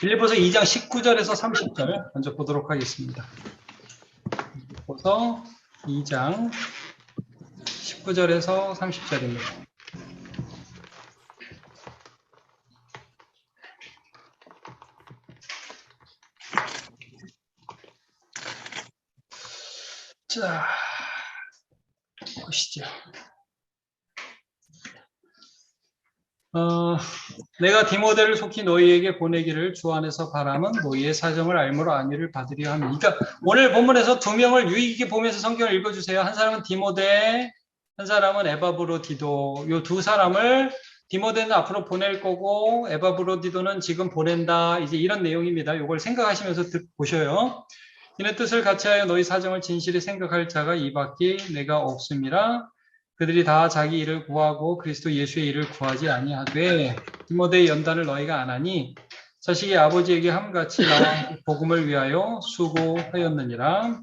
빌리포서 2장 19절에서 30절 먼저 보도록 하겠습니다. 빌리포서 2장 19절에서 30절입니다. 자, 보시죠. 어, 내가 디모데를 속히 너희에게 보내기를 주 안에서 바람은 너희의 사정을 알므로 안위를 받으려 합니다. 그러니까 오늘 본문에서 두 명을 유익 있게 보면서 성경을 읽어주세요. 한 사람은 디모데, 한 사람은 에바브로디도. 이두 사람을 디모데는 앞으로 보낼 거고 에바브로디도는 지금 보낸다. 이제 이런 내용입니다. 이걸 생각하시면서 듣, 보셔요. 이는 뜻을 같이 하여 너희 사정을 진실히 생각할 자가 이밖에 내가 없습니다. 그들이 다 자기 일을 구하고 그리스도 예수의 일을 구하지 아니하되 디모데의 연단을 너희가 안 하니 자식이 아버지에게 함같이 나와 복음을 위하여 수고하였느니라.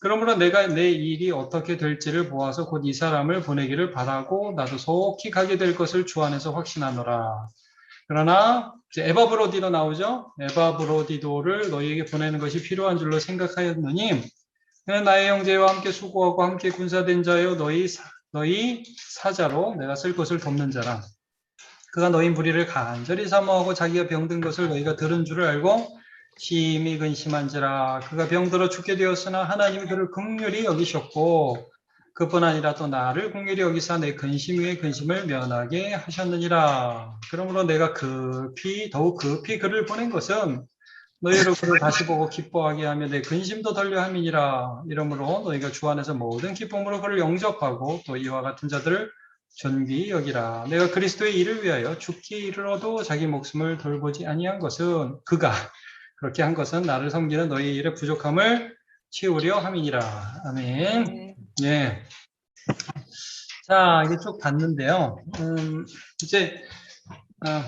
그러므로 내가 내 일이 어떻게 될지를 보아서 곧 이 사람을 보내기를 바라고 나도 속히 가게 될 것을 주 안에서 확신하노라. 그러나 에바브로디도 나오죠. 에바브로디도를 너희에게 보내는 것이 필요한 줄로 생각하였느니 그는 나의 형제와 함께 수고하고 함께 군사된 자여 너희 너희 사자로 내가 쓸 것을 돕는 자라. 그가 너희 무리를 간절히 사모하고 자기가 병든 것을 너희가 들은 줄을 알고 심히 근심한지라. 그가 병들어 죽게 되었으나 하나님이 그를 극률히 여기셨고 그뿐 아니라 또 나를 긍휼히 여기사 내 근심 위에 근심을 면하게 하셨느니라. 그러므로 내가 급히 더욱 급히 그를 보낸 것은 너희로 그를 다시 보고 기뻐하게 하며 내 근심도 덜려 함이니라. 이러므로 너희가 주 안에서 모든 기쁨으로 그를 영접하고 또 이와 같은 자들을 존귀히 여기라. 내가 그리스도의 일을 위하여 죽기 이르러도 자기 목숨을 돌보지 아니한 것은 그가 그렇게 한 것은 나를 섬기는 너희 일의 부족함을 채우려 함이니라. 아멘. 예. 자, 이게 쭉 봤는데요. 음, 이제, 어,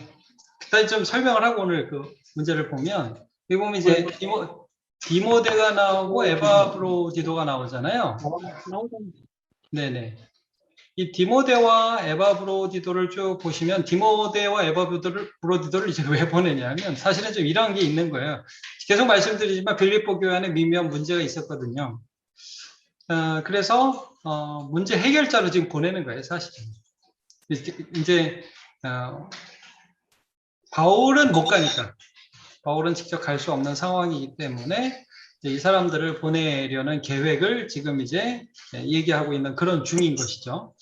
일단 좀 설명을 하고 오늘 그 문제를 보면, 여기 보면 이제 디모, 디모데가 나오고 에바브로디도가 나오잖아요. 네네. 이 디모데와 에바브로디도를 쭉 보시면 디모데와 에바브로디도를 이제 왜 보내냐면 사실은 좀 이런 게 있는 거예요. 계속 말씀드리지만 빌립보 교회 안에 미묘한 문제가 있었거든요. 어, 그래서 어, 문제 해결자로 지금 보내는 거예요, 사실은. 이제 어, 바울은 못 가니까 바울은 직접 갈 수 없는 상황이기 때문에 이 사람들을 보내려는 계획을 지금 이제 얘기하고 있는 그런 중인 것이죠.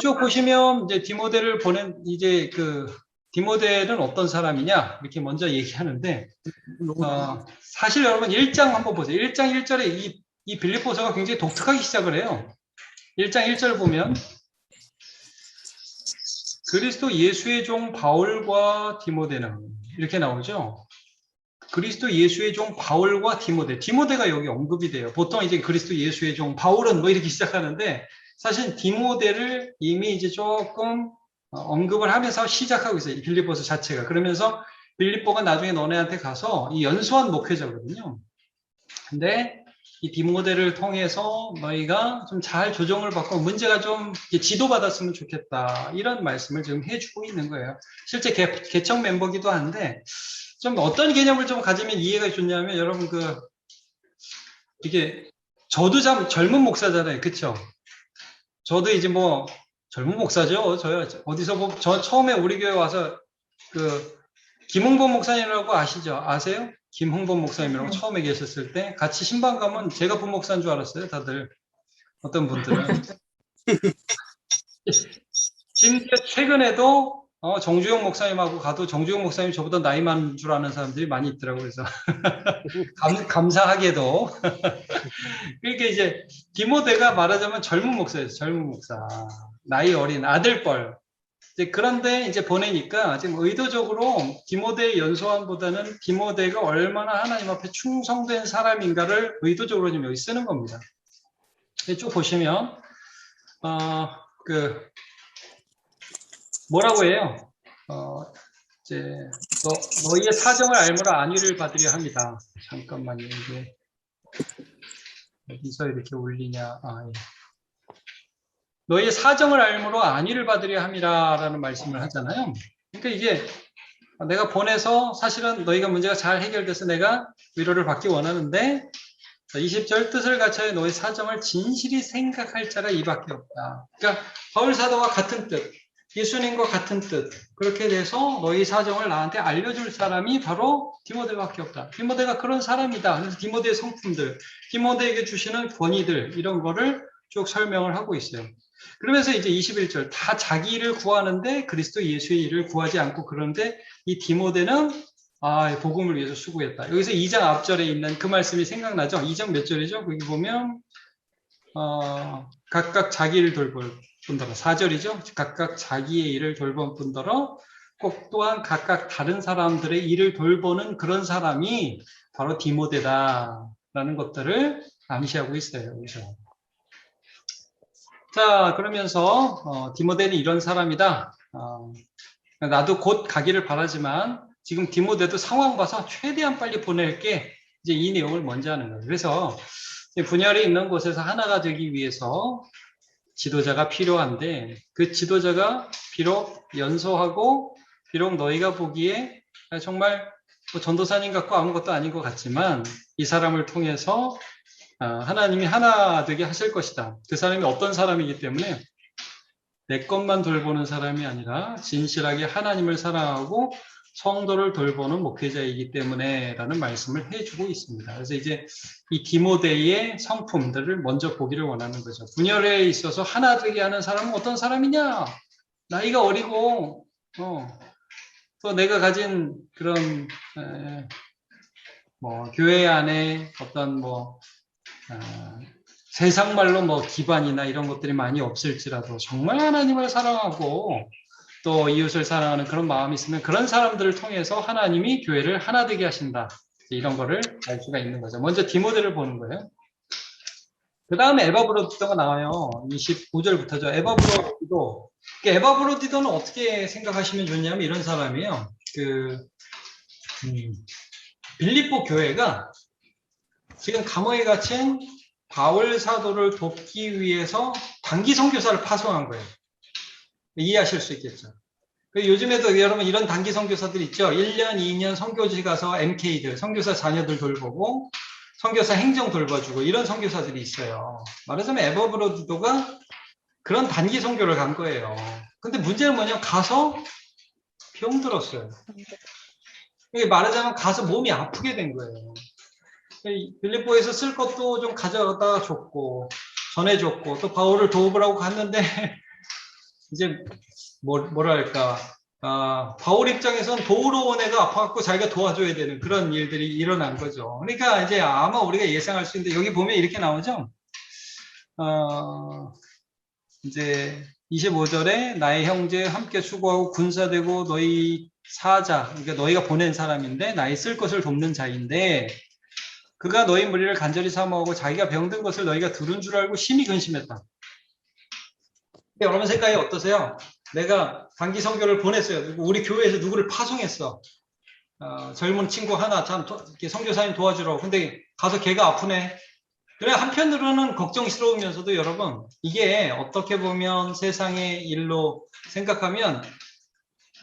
쭉 보시면 이제 디모데를 보낸 이제 그 디모데는 어떤 사람이냐 이렇게 먼저 얘기하는데 어, 사실 여러분 1장 한번 보세요. 1장 1절에 이, 이 빌립보서가 굉장히 독특하게 시작을 해요. 1장 1절 보면 그리스도 예수의 종 바울과 디모데는 이렇게 나오죠. 그리스도 예수의 종 바울과 디모데. 디모데가 여기 언급이 돼요. 보통 이제 그리스도 예수의 종 바울은 뭐 이렇게 시작하는데 사실 디모데를 이미 이제 조금 언급을 하면서 시작하고 있어요. 빌립보서 자체가. 그러면서 빌립보가 나중에 너네한테 가서 이 연수한 목회자거든요. 근데 이 디모데를 통해서 너희가 좀 잘 조정을 받고 문제가 좀 지도받았으면 좋겠다. 이런 말씀을 지금 해주고 있는 거예요. 실제 개, 개척 멤버기도 한데 좀 어떤 개념을 좀 가지면 이해가 좋냐면 여러분 그 이게 저도 참 젊은 목사잖아요. 그쵸? 저도 이제 뭐 젊은 목사죠. 저요. 어디서 뭐, 저 처음에 우리 교회 와서 그 김흥범 목사님이라고 아시죠? 아세요? 김흥범 목사님이라고 처음 에 계셨을 때 같이 신방 가면 제가 부목사인 줄 알았어요. 다들 어떤 분들은 심지어 최근에도 어, 정주영 목사님하고 가도 정주영 목사님 저보다 나이 많은 줄 아는 사람들이 많이 있더라고요. 그래서 감, 감사하게도 그러니까 이제 디모데가 말하자면 젊은 목사였어요. 젊은 목사. 나이 어린 아들뻘. 이제 그런데 이제 보내니까 지금 의도적으로 디모데의 연소함보다는 디모데가 얼마나 하나님 앞에 충성된 사람인가를 의도적으로 좀 여기 쓰는 겁니다. 쭉 보시면 어, 그 뭐라고 해요? 어, 이제 너, 너희의 사정을 알므로 안위를 받으려 합니다. 잠깐만요. 이게 어디서 이렇게 올리냐? 아, 예. 너희의 사정을 알므로 안위를 받으려 함이라라는 말씀을 하잖아요. 그러니까 이게 내가 보내서 사실은 너희가 문제가 잘 해결돼서 내가 위로를 받기 원하는데 20절 뜻을 갖춰야 너희 사정을 진실이 생각할 자가 이밖에 없다. 그러니까 바울 사도와 같은 뜻, 예수님과 같은 뜻 그렇게 돼서 너희 사정을 나한테 알려줄 사람이 바로 디모데밖에 없다. 디모데가 그런 사람이다. 그래서 디모데의 성품들, 디모데에게 주시는 권위들 이런 거를 쭉 설명을 하고 있어요. 그러면서 이제 21절 다 자기 일을 구하는데 그리스도 예수의 일을 구하지 않고 그런데 이 디모데는 아, 복음을 위해서 수고했다. 여기서 2장 앞절에 있는 그 말씀이 생각나죠? 2장 몇 절이죠? 거기 보면 어, 각각 자기 일을 돌볼 뿐더러 4절이죠? 각각 자기의 일을 돌본 뿐더러 꼭 또한 각각 다른 사람들의 일을 돌보는 그런 사람이 바로 디모데다라는 것들을 암시하고 있어요. 여기서. 자, 그러면서 어, 디모데는 이런 사람이다. 어, 나도 곧 가기를 바라지만 지금 디모데도 상황 봐서 최대한 빨리 보낼게 이제 이 내용을 먼저 하는 거예요. 그래서 분열이 있는 곳에서 하나가 되기 위해서 지도자가 필요한데 그 지도자가 비록 연소하고 비록 너희가 보기에 정말 뭐 전도사님 같고 아무것도 아닌 것 같지만 이 사람을 통해서 아, 하나님이 하나 되게 하실 것이다. 그 사람이 어떤 사람이기 때문에 내 것만 돌보는 사람이 아니라 진실하게 하나님을 사랑하고 성도를 돌보는 목회자이기 때문에 라는 말씀을 해주고 있습니다. 그래서 이제 이 디모데의 성품들을 먼저 보기를 원하는 거죠. 분열에 있어서 하나 되게 하는 사람은 어떤 사람이냐? 나이가 어리고, 어, 또 내가 가진 그런, 에, 뭐, 교회 안에 어떤 뭐, 어, 세상 말로 뭐 기반이나 이런 것들이 많이 없을지라도 정말 하나님을 사랑하고 또 이웃을 사랑하는 그런 마음이 있으면 그런 사람들을 통해서 하나님이 교회를 하나 되게 하신다. 이런 거를 알 수가 있는 거죠. 먼저 디모데를 보는 거예요. 그 다음에 에바브로디도가 나와요. 29절부터죠. 에바브로디도. 에바브로디도는 어떻게 생각하시면 좋냐면 이런 사람이에요. 그, 음, 빌립보 교회가 지금 감옥에 갇힌 바울 사도를 돕기 위해서 단기 선교사를 파송한 거예요. 이해하실 수 있겠죠. 그 요즘에도 여러분 이런 단기 선교사들 있죠. 1년, 2년 선교지 가서 MK들, 선교사 자녀들 돌보고 선교사 행정 돌봐주고 이런 선교사들이 있어요. 말하자면 에버브로드도가 그런 단기 선교를 간 거예요. 근데 문제는 뭐냐면 가서 병들었어요. 말하자면 가서 몸이 아프게 된 거예요. 빌립보에서 쓸 것도 좀 가져다 줬고 전해줬고 또 바울을 도우라고 갔는데 이제 뭐, 뭐랄까 아, 바울 입장에선 도우러 온 애가 아파갖고 자기가 도와줘야 되는 그런 일들이 일어난 거죠. 그러니까 이제 아마 우리가 예상할 수 있는데 여기 보면 이렇게 나오죠. 어, 이제 25절에 나의 형제 함께 수고하고 군사되고 너희 사자, 그러니까 너희가 보낸 사람인데 나의 쓸 것을 돕는 자인데 그가 너희 무리를 간절히 사모하고 자기가 병든 것을 너희가 들은 줄 알고 심히 근심했다. 여러분 생각이 어떠세요? 내가 단기 성교를 보냈어요. 우리 교회에서 누구를 파송했어. 어, 젊은 친구 하나 참 성교사님 도와주러. 근데 가서 걔가 아프네. 그래 한편으로는 걱정스러우면서도 여러분 이게 어떻게 보면 세상의 일로 생각하면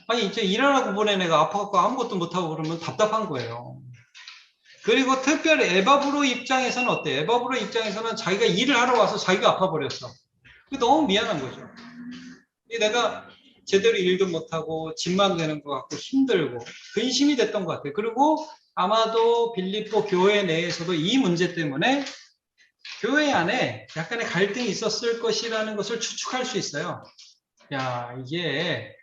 아니 이제 일하라고 보낸 애가 아파갖고 아무것도 못하고 그러면 답답한 거예요. 그리고 특별히 에바브로 입장에서는 어때? 에바브로 입장에서는 자기가 일을 하러 와서 자기가 아파 버렸어. 너무 미안한 거죠. 내가 제대로 일도 못하고 집만 되는 것 같고 힘들고 근심이 됐던 것 같아요. 그리고 아마도 빌립보 교회 내에서도 이 문제 때문에 교회 안에 약간의 갈등이 있었을 것이라는 것을 추측할 수 있어요. 야, 이게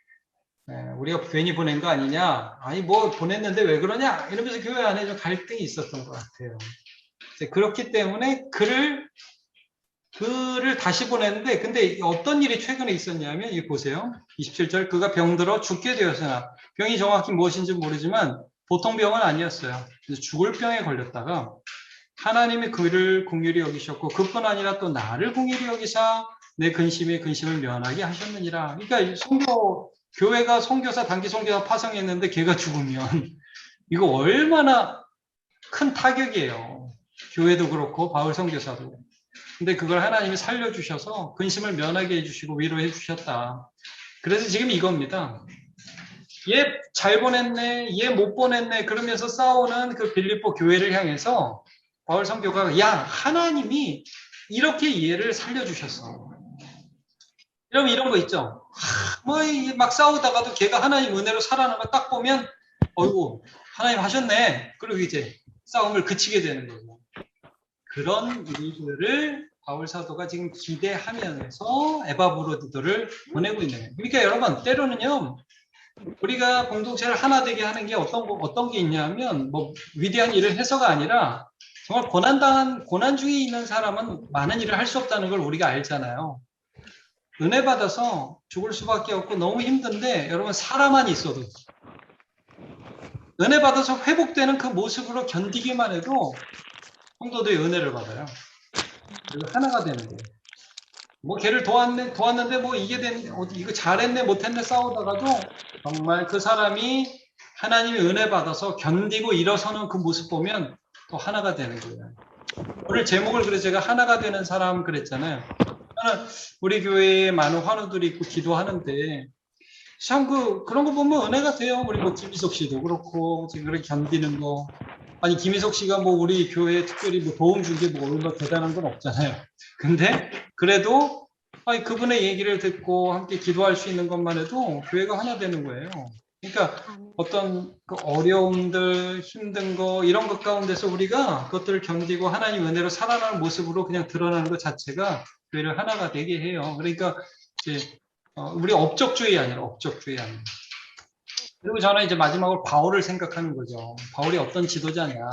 우리가 괜히 보낸 거 아니냐? 아니, 뭐 보냈는데 왜 그러냐? 이러면서 교회 안에 좀 갈등이 있었던 것 같아요. 그렇기 때문에 그를 그를 다시 보냈는데 근데 어떤 일이 최근에 있었냐면 이 보세요. 27절 그가 병들어 죽게 되었으나 병이 정확히 무엇인지 모르지만 보통 병은 아니었어요. 죽을 병에 걸렸다가 하나님이 그를 궁휼히 여기셨고 그뿐 아니라 또 나를 궁휼히 여기사 내 근심에 근심을 면하게 하셨느니라. 그러니까 성교 교회가 선교사 단기 선교사 파송했는데 걔가 죽으면 이거 얼마나 큰 타격이에요. 교회도 그렇고 바울 선교사도. 근데 그걸 하나님이 살려주셔서 근심을 면하게 해주시고 위로해 주셨다. 그래서 지금 이겁니다. 얘 잘 보냈네, 얘 못 보냈네 그러면서 싸우는 그 빌립보 교회를 향해서 바울 선교가 야 하나님이 이렇게 얘를 살려주셨어. 이러면 이런 거 있죠. 뭐막 싸우다가도 걔가 하나님 은혜로 살아나는 거딱 보면 어이구 하나님 하셨네. 그리고 이제 싸움을 그치게 되는 거고. 그런 일들을 바울 사도가 지금 기대하면서 에바브로디도를 보내고 있는 거예요. 그러니까 여러분 때로는요. 우리가 공동체를 하나 되게 하는 게 어떤 거- 어떤 게 있냐면 뭐 위대한 일을 해서가 아니라 정말 고난 당한 고난 중에 있는 사람은 많은 일을 할 수 없다는 걸 우리가 알잖아요. 은혜 받아서 죽을 수밖에 없고 너무 힘든데 여러분 사람만 있어도 은혜 받아서 회복되는 그 모습으로 견디기만 해도 성도들의 은혜를 받아요. 그리고 하나가 되는 거예요. 뭐 걔를 도왔네, 도왔는데 뭐 이게 된, 이거 잘했네, 못했네 싸우다가도 정말 그 사람이 하나님의 은혜 받아서 견디고 일어서는 그 모습 보면 또 하나가 되는 거예요. 오늘 제목을 그래서 제가 하나가 되는 사람 그랬잖아요. 저는 우리 교회에 많은 환우들이 있고 기도하는데 참 그 그런 거 보면 은혜가 돼요. 우리 뭐 김희석 씨도 그렇고 지금 그렇게 견디는 거 아니 김희석 씨가 뭐 우리 교회에 특별히 뭐 도움 준 게 뭐 얼마 대단한 건 없잖아요. 근데 그래도 아니 그분의 얘기를 듣고 함께 기도할 수 있는 것만 해도 교회가 하나 되는 거예요. 그러니까 어떤 그 어려움들, 힘든 거 이런 것 가운데서 우리가 그것들을 견디고 하나님 은혜로 살아나는 모습으로 그냥 드러나는 것 자체가 교회를 하나가 되게 해요. 그러니까 이제 어, 우리 업적주의 아니라 업적주의 아니라. 그리고 저는 이제 마지막으로 바울을 생각하는 거죠. 바울이 어떤 지도자냐.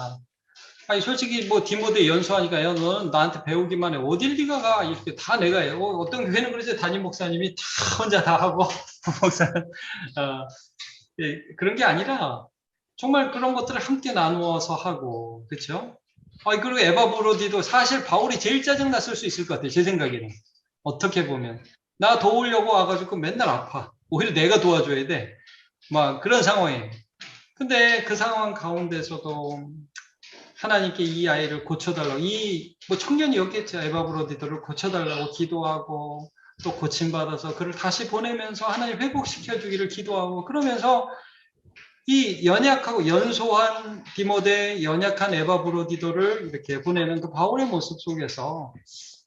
아니 솔직히 뭐 디모데 연수하니까 요 너는 나한테 배우기만 해. 어딜 네가 가 이렇게 다 내가 해. 어, 어떤 교회는 그러지 담임 목사님이 다 혼자 다 하고 목사는 어, 예, 그런 게 아니라 정말 그런 것들을 함께 나누어서 하고 그렇죠? 아 그리고 에바 브로디도 사실 바울이 제일 짜증 났을 수 있을 것 같아요. 제 생각에는 어떻게 보면 나 도우려고 와가지고 맨날 아파. 오히려 내가 도와줘야 돼. 막 그런 상황이에요. 근데 그 상황 가운데서도 하나님께 이 아이를 고쳐달라고 이 뭐 청년이었겠죠 에바 브로디도를 고쳐달라고 기도하고 또 고침받아서 그를 다시 보내면서 하나님 회복시켜 주기를 기도하고 그러면서 이 연약하고 연소한 디모데 연약한 에바브로디도를 이렇게 보내는 그 바울의 모습 속에서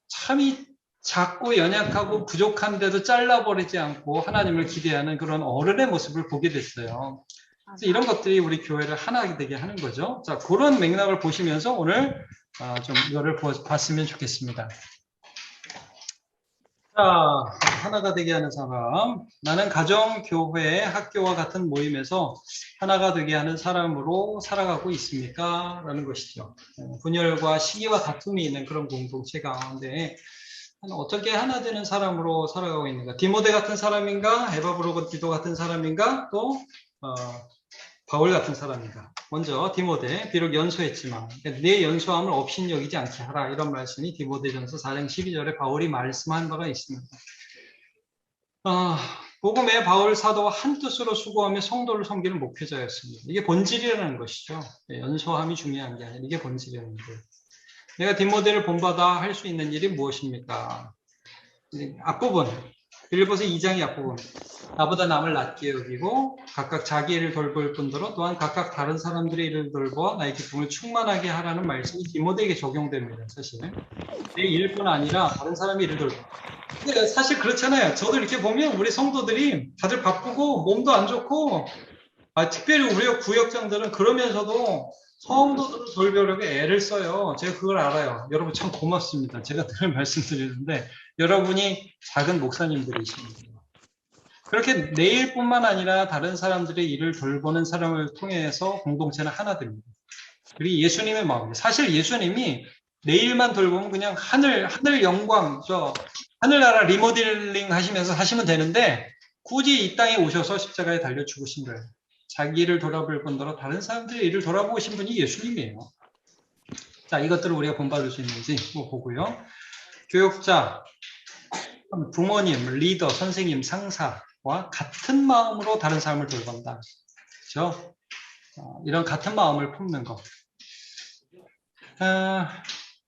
참이 작고 연약하고 부족한데도 잘라버리지 않고 하나님을 기대하는 그런 어른의 모습을 보게 됐어요. 그래서 이런 것들이 우리 교회를 하나 되게 하는 거죠. 자, 그런 맥락을 보시면서 오늘 아, 좀 이거를 보- 봤으면 좋겠습니다. 자, 하나가 되게 하는 사람. 나는 가정, 교회, 학교와 같은 모임에서 하나가 되게 하는 사람으로 살아가고 있습니까? 라는 것이죠. 어, 분열과 시기와 다툼이 있는 그런 공동체 가운데 어떻게 하나 되는 사람으로 살아가고 있는가? 디모데 같은 사람인가? 에바브로디도 같은 사람인가? 또 어, 바울 같은 사람인가? 먼저 디모데 비록 연소했지만 내 연소함을 업신여기지 않게 하라 이런 말씀이 디모데전서 4장 12절에 바울이 말씀한 바가 있습니다. 아, 복음의 바울 사도와 한 뜻으로 수고하며 성도를 섬기는 목회자였습니다. 이게 본질이라는 것이죠. 예, 연소함이 중요한 게 아니라 이게 본질이라는 거예요. 내가 디모데를 본받아 할 수 있는 일이 무엇입니까? 이제 앞부분 빌리포스 2장의 앞부분 나보다 남을 낮게 여기고 각각 자기 일을 돌볼 뿐더러 또한 각각 다른 사람들의 일을 돌보아 나의 기쁨을 충만하게 하라는 말씀이 디모데에게 적용됩니다. 사실 내 일뿐 아니라 다른 사람의 일을 돌보. 근데 사실 그렇잖아요. 저도 이렇게 보면 우리 성도들이 다들 바쁘고 몸도 안 좋고 아, 특별히 우리 구역장들은 그러면서도 성도들을 돌보려고 애를 써요. 제가 그걸 알아요. 여러분 참 고맙습니다. 제가 늘 말씀드리는데 여러분이 작은 목사님들이십니다. 그렇게 내 일뿐만 아니라 다른 사람들의 일을 돌보는 사람을 통해서 공동체는 하나 됩니다. 그리고 예수님의 마음. 사실 예수님이 내 일만 돌보면 그냥 하늘, 하늘 영광, 저, 하늘나라 리모델링 하시면서 하시면 되는데 굳이 이 땅에 오셔서 십자가에 달려 죽으신 거예요. 자기 일을 돌아볼 뿐더러 다른 사람들의 일을 돌아보신 분이 예수님이에요. 자, 이것들을 우리가 본받을 수 있는지 뭐 보고요. 교육자, 부모님, 리더, 선생님, 상사와 같은 마음으로 다른 사람을 돌본다. 그렇죠? 어, 이런 같은 마음을 품는 것.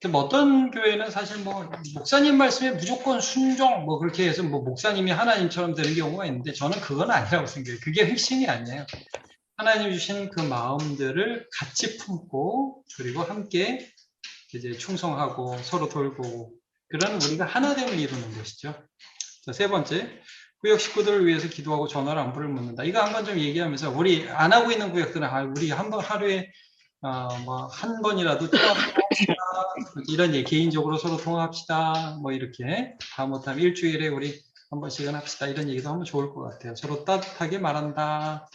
뭐 어떤 교회는 사실 뭐 목사님 말씀에 무조건 순종 뭐 그렇게 해서 뭐 목사님이 하나님처럼 되는 경우가 있는데 저는 그건 아니라고 생각해요. 그게 핵심이 아니에요. 하나님 주신 그 마음들을 같이 품고 그리고 함께 이제 충성하고 서로 돌보고 그런 우리가 하나됨을 이루는 것이죠. 자, 세 번째, 구역 식구들을 위해서 기도하고 전화를 안부를 묻는다. 이거 한번 좀 얘기하면서 우리 안 하고 있는 구역들은 아, 우리 한번 하루에 어, 뭐한 번이라도 통화합시다. 이런 얘기 개인적으로 서로 통화합시다. 뭐 이렇게 다 못하면 일주일에 우리 한 번씩은 합시다. 이런 얘기도 하면 좋을 것 같아요. 서로 따뜻하게 말한다.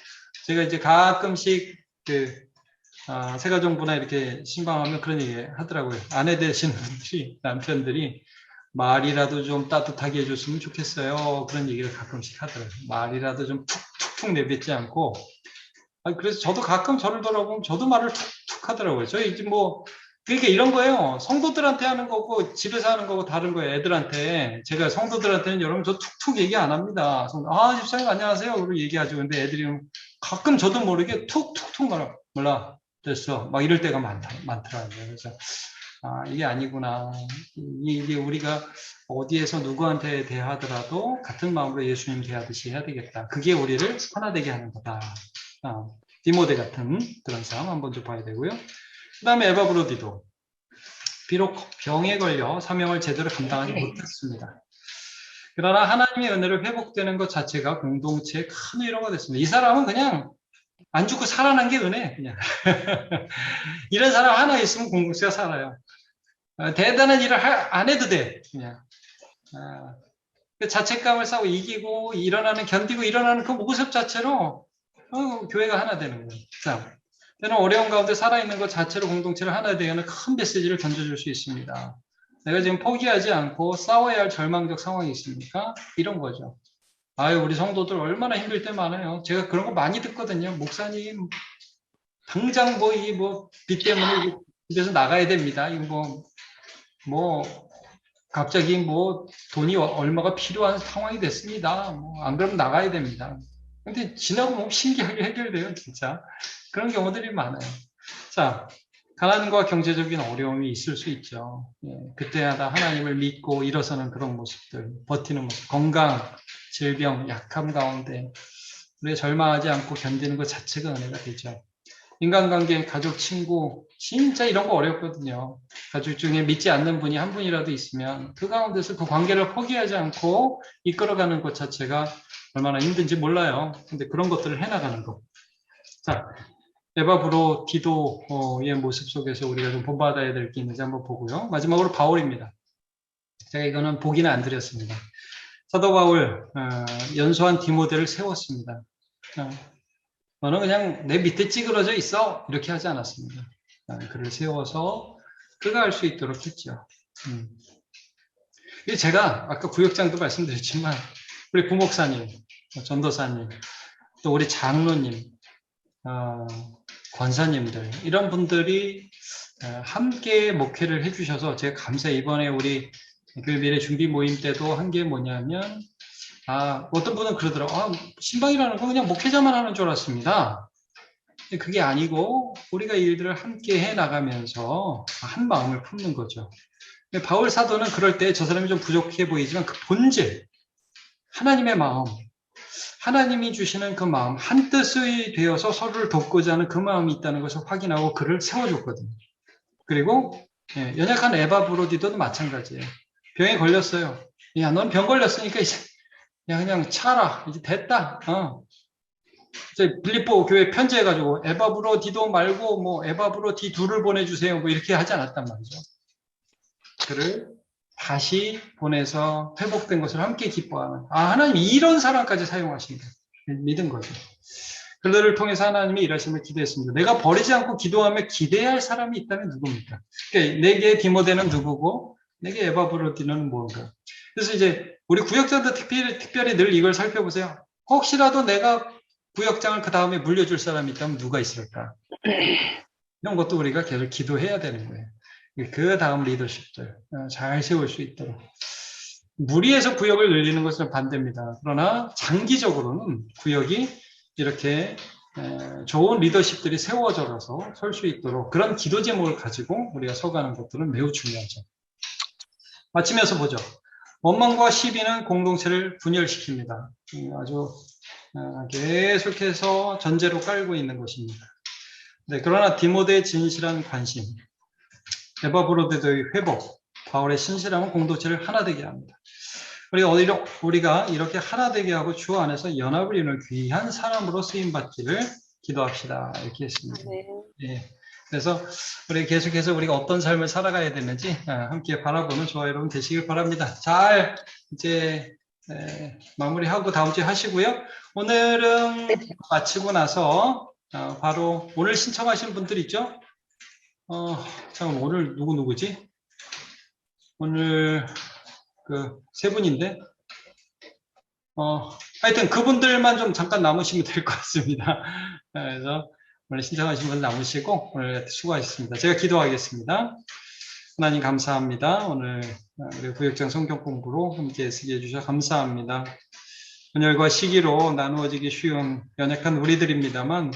제가 이제 가끔씩 그 아, 세가정부나 이렇게 신방하면 그런 얘기 하더라고요. 아내 되시는 분들이 남편들이 말이라도 좀 따뜻하게 해줬으면 좋겠어요. 그런 얘기를 가끔씩 하더라고요. 말이라도 좀 툭툭툭 내뱉지 않고. 아, 그래서 저도 가끔 저를 돌아보면 저도 말을 툭툭 하더라고요. 저희 이제 뭐, 그러니까 이런 거예요. 성도들한테 하는 거고 집에서 하는 거고 다른 거예요. 애들한테. 제가 성도들한테는 여러분 저 툭툭 얘기 안 합니다. 아, 집사님 안녕하세요. 그러고 얘기하죠. 근데 애들이 가끔 저도 모르게 툭툭툭 말아. 몰라. 됐어. 막 이럴 때가 많다, 많더라고요. 그래서 아, 이게 아니구나. 이게 우리가 어디에서 누구한테 대하더라도 같은 마음으로 예수님 대하듯이 해야 되겠다. 그게 우리를 하나 되게 하는 거다. 아, 디모데 같은 그런 상황 한번 좀 봐야 되고요. 그 다음에 에바브로디도 비록 병에 걸려 사명을 제대로 감당하지 못했습니다. 그러나 하나님의 은혜를 회복되는 것 자체가 공동체의 큰 위로가 됐습니다. 이 사람은 그냥 안 죽고 살아난 게 은혜, 그냥. 이런 사람 하나 있으면 공동체가 살아요. 어, 대단한 일을 하, 안 해도 돼, 그냥. 아, 그 자책감을 쌓고 이기고 일어나는, 견디고 일어나는 그 모습 자체로 어, 교회가 하나 되는 거예요. 자, 때는 어려운 가운데 살아있는 것 자체로 공동체를 하나 되는 큰 메시지를 던져줄 수 있습니다. 내가 지금 포기하지 않고 싸워야 할 절망적 상황이 있습니까? 이런 거죠. 아유, 우리 성도들 얼마나 힘들 때 많아요. 제가 그런 거 많이 듣거든요. 목사님, 당장 뭐, 이, 뭐, 빚 때문에 집에서 나가야 됩니다. 이거 뭐, 뭐, 갑자기 뭐, 돈이 얼마가 필요한 상황이 됐습니다. 뭐, 안 그러면 나가야 됩니다. 근데 지나고 보면 신기하게 해결돼요, 진짜. 그런 경우들이 많아요. 자, 가난과 경제적인 어려움이 있을 수 있죠. 예, 그때마다 하나님을 믿고 일어서는 그런 모습들, 버티는 모습, 건강, 질병, 약함 가운데 우리 절망하지 않고 견디는 것 자체가 은혜가 되죠. 인간관계, 가족, 친구, 진짜 이런 거 어렵거든요. 가족 중에 믿지 않는 분이 한 분이라도 있으면 그 가운데서 그 관계를 포기하지 않고 이끌어가는 것 자체가 얼마나 힘든지 몰라요. 근데 그런 것들을 해나가는 거. 자, 에바브로 디도의 모습 속에서 우리가 좀 본받아야 될 게 있는지 한번 보고요. 마지막으로 바울입니다. 제가 이거는 보기는 안 드렸습니다. 사도 바울 어, 연소한 디모데를 세웠습니다. 어, 너는 그냥 내 밑에 찌그러져 있어 이렇게 하지 않았습니다. 어, 그를 세워서 그가 할 수 있도록 했죠. 음. 제가 아까 구역장도 말씀드렸지만 우리 부목사님, 전도사님, 또 우리 장로님, 어, 권사님들 이런 분들이 함께 목회를 해주셔서 제가 감사 이번에 우리 그 미래 준비 모임 때도 한 게 뭐냐면 아 어떤 분은 그러더라고 아, 신방이라는 건 그냥 목회자만 하는 줄 알았습니다. 그게 아니고 우리가 일들을 함께 해 나가면서 한 마음을 품는 거죠. 바울 사도는 그럴 때 저 사람이 좀 부족해 보이지만 그 본질 하나님의 마음 하나님이 주시는 그 마음 한 뜻이 되어서 서로를 돕고자 하는 그 마음이 있다는 것을 확인하고 그를 세워줬거든요. 그리고 예, 연약한 에바 브로디도 마찬가지예요. 병에 걸렸어요. 야, 넌 병 걸렸으니까 이제 야 그냥 차라 이제 됐다. 어. 이제 빌립보 교회 편지해가지고 에바 브로 디도 말고 뭐 에바 브로 디 둘을 보내주세요. 뭐 이렇게 하지 않았단 말이죠. 그를 다시 보내서 회복된 것을 함께 기뻐하는 아 하나님 이런 사람까지 사용하신다 믿은 거죠. 그들을 통해서 하나님이 일하심을 기대했습니다. 내가 버리지 않고 기도하며 기대해야 할 사람이 있다면 누굽니까? 그러니까 내게 디모데는 누구고 내게 에바브로디는 뭔가. 그래서 이제 우리 구역장도 특별히, 특별히 늘 이걸 살펴보세요. 혹시라도 내가 구역장을 그 다음에 물려줄 사람이 있다면 누가 있을까? 이런 것도 우리가 계속 기도해야 되는 거예요. 그 다음 리더십들 어, 잘 세울 수 있도록. 무리해서 구역을 늘리는 것은 반대입니다. 그러나 장기적으로는 구역이 이렇게 에, 좋은 리더십들이 세워져서 설 수 있도록 그런 기도 제목을 가지고 우리가 서가는 것들은 매우 중요하죠. 마치면서 보죠. 원망과 시비는 공동체를 분열시킵니다. 음, 아주 어, 계속해서 전제로 깔고 있는 것입니다. 네, 그러나 디모데의 진실한 관심, 에바브로데도의 회복, 바울의 신실함은 공동체를 하나 되게 합니다. 우리가 어디로 우리가 이렇게 하나 되게 하고 주 안에서 연합을 이루는 귀한 사람으로 쓰임 받기를 기도합시다. 이렇게 했습니다. 예. 그래서 우리 계속해서 우리가 어떤 삶을 살아가야 되는지 아, 함께 바라보는 저와 여러분 되시길 바랍니다. 잘 이제 에, 마무리하고 다음 주에 하시고요. 오늘은 마치고 나서 어, 바로 오늘 신청하신 분들 있죠? 어, 잠깐 오늘 누구 누구지? 오늘 그 세 분인데 어, 하여튼 그분들만 좀 잠깐 남으시면 될 것 같습니다. 그래서 오늘 신청하신 분 남으시고 오늘 수고하셨습니다. 제가 기도하겠습니다. 하나님 감사합니다. 오늘 우리 구역장 성경 공부로 함께 애쓰게 해주셔서 감사합니다. 분열과 시기로 나누어지기 쉬운 연약한 우리들입니다만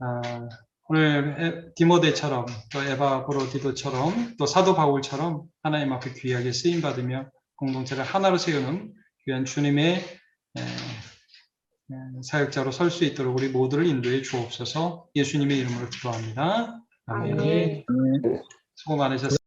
아, 오늘 에- 디모데처럼 또 에바 브로디도처럼 또 사도 바울처럼 하나님 앞에 귀하게 쓰임 받으며 공동체를 하나로 세우는 귀한 주님의 사역자로 설 수 있도록 우리 모두를 인도해 주옵소서 예수님의 이름으로 기도합니다. 아멘. 수고 많으셨습니다.